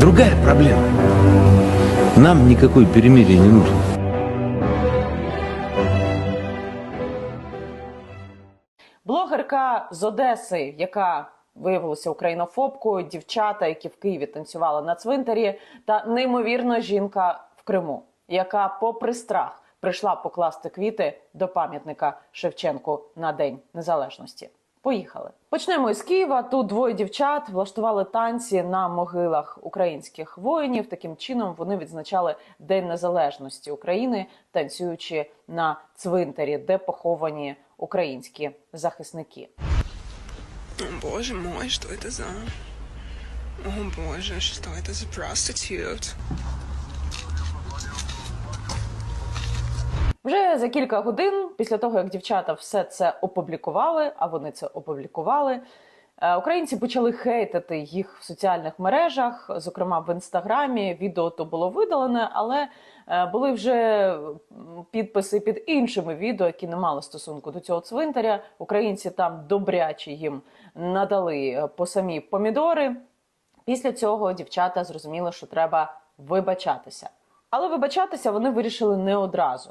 другая проблема. Нам никакой перемирие не нужно. Блогерка з Одеси, яка виявилася українофобкою, дівчата, які в Києві танцювали на цвинтарі, та неймовірна жінка в Криму, яка, попри страх, прийшла покласти квіти до пам'ятника Шевченку на День Незалежності. Поїхали. Почнемо із Києва. Тут двоє дівчат влаштували танці на могилах українських воїнів. Таким чином вони відзначали День Незалежності України, танцюючи на цвинтарі, де поховані українські захисники. О боже мой, что это за... О боже, что это за prostitute? Вже за кілька годин після того, як дівчата все це опублікували, а вони це опублікували. е, Українці почали хейтити їх в соціальних мережах, зокрема в інстаграмі. Відео то було видалене, але е, були вже підписи під іншими відео, які не мали стосунку до цього цвинтаря. Українці там добряче їм надали е, по самі помідори. Після цього дівчата зрозуміли, що треба вибачатися. Але вибачатися вони вирішили не одразу.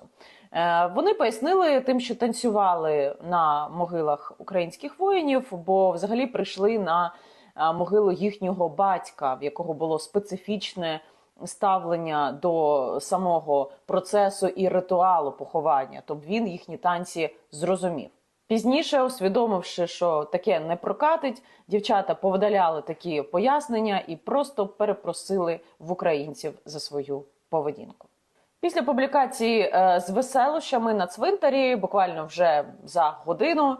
Е, Вони пояснили тим, що танцювали на могилах українських воїнів, бо взагалі прийшли на е, могилу їхнього батька, в якого було специфічне ставлення до самого процесу і ритуалу поховання. Тобто він їхні танці зрозумів. Пізніше, усвідомивши, що таке не прокатить, дівчата повидаляли такі пояснення і просто перепросили в українців за свою поведінку. Після публікації е, з веселощами на цвинтарі, буквально вже за годину,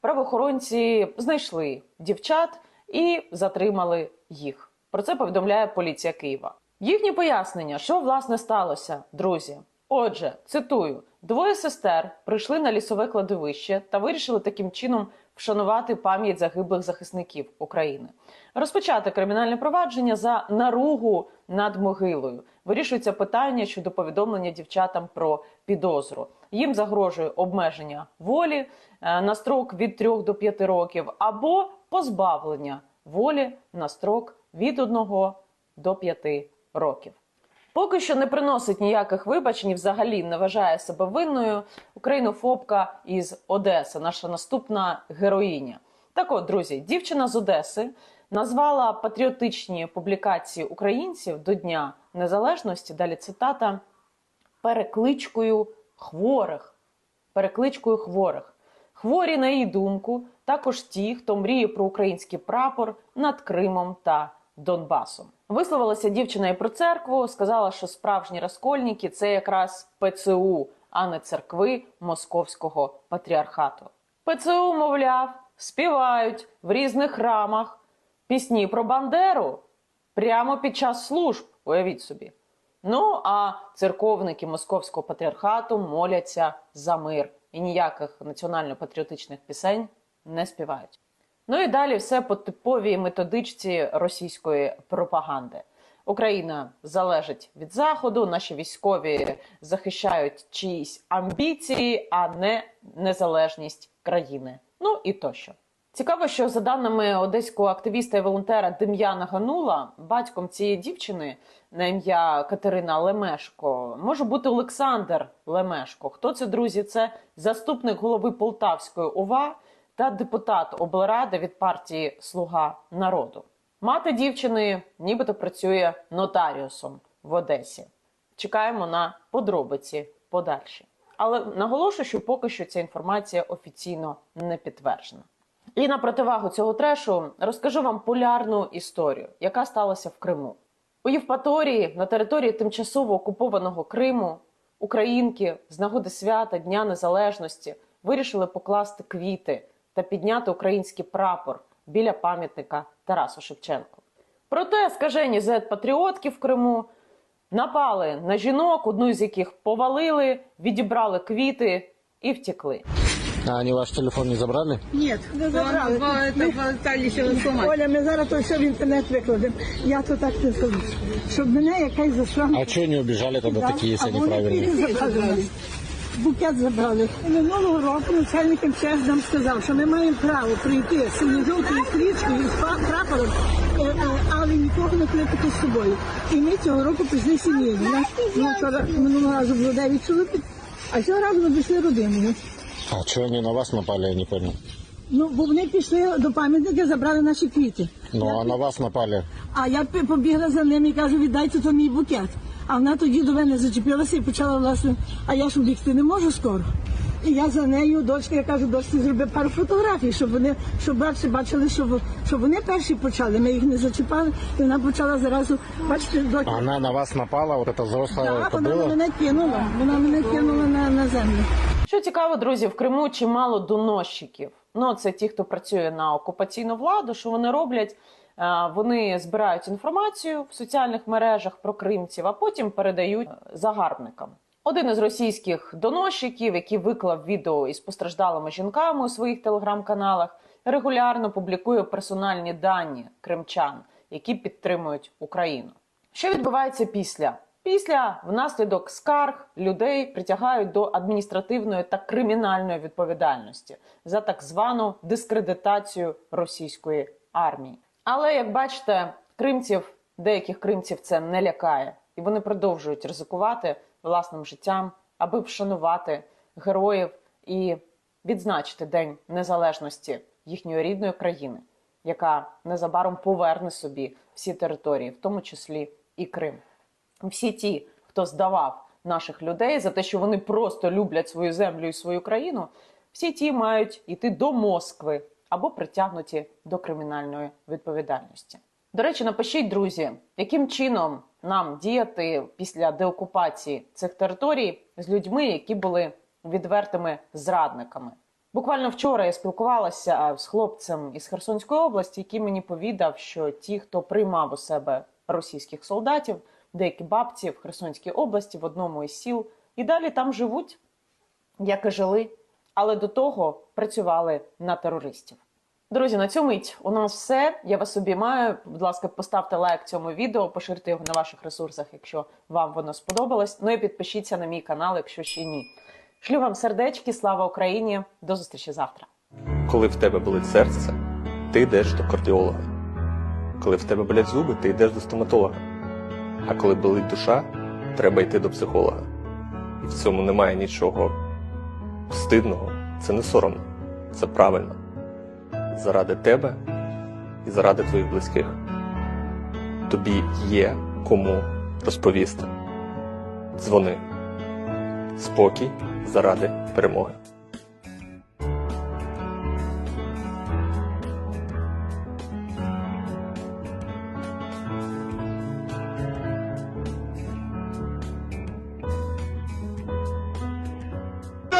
правоохоронці знайшли дівчат і затримали їх. Про це повідомляє поліція Києва. Їхні пояснення, що власне сталося, друзі. Отже, цитую: двоє сестер прийшли на лісове кладовище та вирішили таким чином вшанувати пам'ять загиблих захисників України. Розпочати кримінальне провадження за наругу над могилою. Вирішується питання щодо повідомлення дівчатам про підозру. Їм загрожує обмеження волі е, на строк від 3 до 5 років або позбавлення волі на строк від 1 до 5 років. Поки що не приносить ніяких вибачень, взагалі не вважає себе винною українофобка із Одеси, наша наступна героїня. Так от, друзі, дівчина з Одеси назвала патріотичні публікації українців до Дня Незалежності. Далі цитата перекличкою хворих. Перекличкою хворих. Хворі, на її думку, також ті, хто мріє про український прапор над Кримом та Донбасом. Висловилася дівчина і про церкву, сказала, що справжні розкольники це якраз ПЦУ, а не церкви Московського патріархату. ПЦУ, мовляв, співають в різних храмах пісні про Бандеру прямо під час служб. Уявіть собі. Ну а церковники Московського патріархату моляться за мир і ніяких національно-патріотичних пісень не співають. Ну і далі все по типовій методичці російської пропаганди. Україна залежить від заходу, наші військові захищають чиїсь амбіції, а не незалежність країни. Ну і тощо. Цікаво, що за даними одеського активіста і волонтера Дем'яна Ганула, батьком цієї дівчини на ім'я Катерина Лемешко може бути Олександр Лемешко. Хто це друзі? Це заступник голови Полтавської ОВА та депутат облради від партії Слуга народу. Мати дівчини нібито працює нотаріусом в Одесі. Чекаємо на подробиці подальші. Але наголошую, що поки що ця інформація офіційно не підтверджена. І на противагу цього трешу розкажу вам полярну історію, яка сталася в Криму. У Євпаторії на території тимчасово окупованого Криму українки з нагоди свята Дня Незалежності вирішили покласти квіти та підняти український прапор біля пам'ятника Тарасу Шевченку. Проте скажені зет-патріотки в Криму напали на жінок, одну з яких повалили, відібрали квіти і втекли. А они ваш телефон не забрали? Ні, не забрали. Ми- Оля, ми зараз то все в інтернет викладемо. Я то так не скажу. Щоб мене якась зайшла. А что не убежали тогда такие, если а они вони правильные? Букет забрали. Минулого року начальник МЧС нам сказав, що ми маємо право прийти з синьо-жовтою стрічкою з прапором е, е, але нікого не кликати з собою. І ми цього року пішли сім'єю. Ну, вчора минулого разу було 9 чоловік, а цього разу ми пішли родиною. А что они на вас напали, я не понял. Ну, бо вони пішли до пам'ятника, забрали наші квіти. Ну, Я а на вас напали. А я пі- побігла за ними і кажу, віддайте то мій букет. А вона тоді до мене зачепилася і почала власне, а я ж бігти не можу скоро. І я за нею, дочка, я кажу, дочці, зроби пару фотографій, щоб вони, щоб бачили, бачили, що, в- що вони перші почали. Ми їх не зачіпали, і вона почала зразу, бачите, дочка. Она на вас напала, вот эта взрослая Так, это вона было? мене кинула, вона мене кинула на, на землю. Що цікаво, друзі, в Криму чимало доносчиків. Ну, це ті, хто працює на окупаційну владу. Що вони роблять? Е, Вони збирають інформацію в соціальних мережах про кримців, а потім передають е, загарбникам. Один із російських доносчиків, який виклав відео із постраждалими жінками у своїх телеграм-каналах, регулярно публікує персональні дані кримчан, які підтримують Україну. Що відбувається після? Після внаслідок скарг людей притягають до адміністративної та кримінальної відповідальності за так звану дискредитацію російської армії. Але як бачите, кримців, деяких кримців це не лякає, і вони продовжують ризикувати власним життям, аби вшанувати героїв і відзначити День Незалежності їхньої рідної країни, яка незабаром поверне собі всі території, в тому числі і Крим всі ті, хто здавав наших людей за те, що вони просто люблять свою землю і свою країну, всі ті мають йти до Москви або притягнуті до кримінальної відповідальності. До речі, напишіть, друзі, яким чином нам діяти після деокупації цих територій з людьми, які були відвертими зрадниками. Буквально вчора я спілкувалася з хлопцем із Херсонської області, який мені повідав, що ті, хто приймав у себе російських солдатів, деякі бабці в Херсонській області в одному із сіл, і далі там живуть, як і жили, але до того працювали на терористів. Друзі, на цьому мить у нас все. Я вас обіймаю. Будь ласка, поставте лайк цьому відео, поширте його на ваших ресурсах, якщо вам воно сподобалось. Ну і підпишіться на мій канал, якщо ще ні. Шлю вам сердечки, слава Україні! До зустрічі завтра. Коли в тебе болить серце, ти йдеш до кардіолога. Коли в тебе болять зуби, ти йдеш до стоматолога. А коли болить душа, треба йти до психолога. І в цьому немає нічого стидного, це не соромно, це правильно. Заради тебе і заради твоїх близьких. Тобі є кому розповісти. Дзвони. Спокій заради перемоги.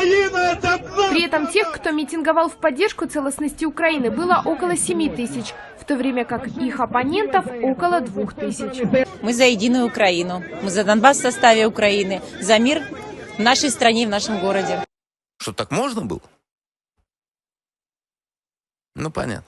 При этом тех, кто митинговал в поддержку целостности Украины, было около 7 тысяч, в то время как их оппонентов около 2 тысяч. Мы за единую Украину. Мы за Донбасс в составе Украины. За мир в нашей стране, в нашем городе. Что, так можно было? Ну, понятно.